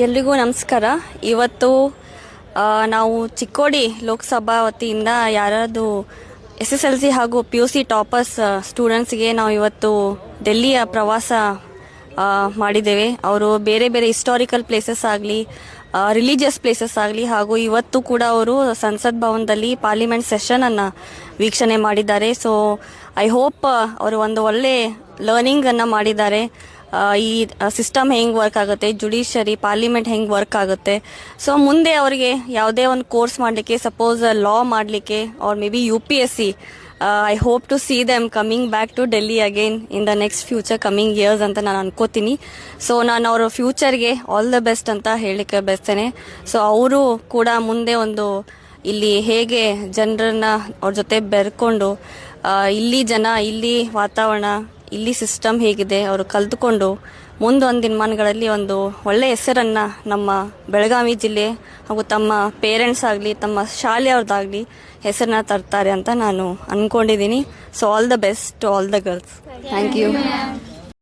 ಎಲ್ರಿಗೂ ನಮಸ್ಕಾರ. ಇವತ್ತು ನಾವು ಚಿಕ್ಕೋಡಿ ಲೋಕಸಭಾ ವತಿಯಿಂದ ಯಾರಾದರೂ ಎಸ್ ಎಸ್ ಎಲ್ ಸಿ ಹಾಗೂ ಪಿ ಯು ಸಿ ಟಾಪರ್ಸ್ ಸ್ಟೂಡೆಂಟ್ಸ್ಗೆ ನಾವು ಇವತ್ತು ಡೆಲ್ಲಿಯ ಪ್ರವಾಸ ಮಾಡಿದ್ದೇವೆ. ಅವರು ಬೇರೆ ಬೇರೆ ಹಿಸ್ಟಾರಿಕಲ್ ಪ್ಲೇಸಸ್ ಆಗಲಿ ರಿಲಿಜಿಯಸ್ ಪ್ಲೇಸಸ್ ಆಗಲಿ, ಹಾಗೂ ಇವತ್ತು ಕೂಡ ಅವರು ಸಂಸತ್ ಭವನದಲ್ಲಿ ಪಾರ್ಲಿಮೆಂಟ್ ಸೆಷನನ್ನು ವೀಕ್ಷಣೆ ಮಾಡಿದ್ದಾರೆ. ಸೊ ಐ ಹೋಪ್ ಅವರು ಒಂದು ಒಳ್ಳೆ ಲರ್ನಿಂಗನ್ನು ಮಾಡಿದ್ದಾರೆ. ಈ ಸಿಸ್ಟಮ್ ಹೆಂಗೆ ವರ್ಕ್ ಆಗುತ್ತೆ ಜುಡಿಷರಿ ಪಾರ್ಲಿಮೆಂಟ್ ಹೆಂಗೆ ವರ್ಕ್ ಆಗುತ್ತೆ. ಸೊ ಮುಂದೆ ಅವರಿಗೆ ಯಾವುದೇ ಒಂದು ಕೋರ್ಸ್ ಮಾಡಲಿಕ್ಕೆ ಸಪೋಸ್ ಲಾ ಮಾಡಲಿಕ್ಕೆ or may be U P S C I hope to see them coming back to Delhi again in the next future coming years ಅಂತ ನಾನು ಅನ್ಕೋತೀನಿ. ಸೊ ನಾನು ಅವರ ಫ್ಯೂಚರ್ಗೆ ಆಲ್ ದ ಬೆಸ್ಟ್ ಅಂತ ಹೇಳಲಿಕ್ಕೆ ಬಯಸ್ತೇನೆ. ಸೊ ಅವರು ಕೂಡ ಮುಂದೆ ಒಂದು ಇಲ್ಲಿ ಹೇಗೆ ಜನರನ್ನ ಅವ್ರ ಜೊತೆ ಬೆರ್ಕೊಂಡು ಇಲ್ಲಿ ಜನ, ಇಲ್ಲಿ ವಾತಾವರಣ ಇಲ್ಲಿ ಸಿಸ್ಟಮ್ ಹೇಗಿದೆ ಅವರು ಕಲ್ತುಕೊಂಡು ಮುಂದೊಂದು ದಿನಮಾನಗಳಲ್ಲಿ ಒಂದು ಒಳ್ಳೆ ಹೆಸರನ್ನ ನಮ್ಮ ಬೆಳಗಾವಿ ಜಿಲ್ಲೆ ಹಾಗೂ ತಮ್ಮ ಪೇರೆಂಟ್ಸ್ ಆಗಲಿ ತಮ್ಮ ಶಾಲೆಯವ್ರದ್ದಾಗಲಿ ಹೆಸರನ್ನ ತರ್ತಾರೆ ಅಂತ ನಾನು ಅಂದ್ಕೊಂಡಿದ್ದೀನಿ so all the best to all the girls thank you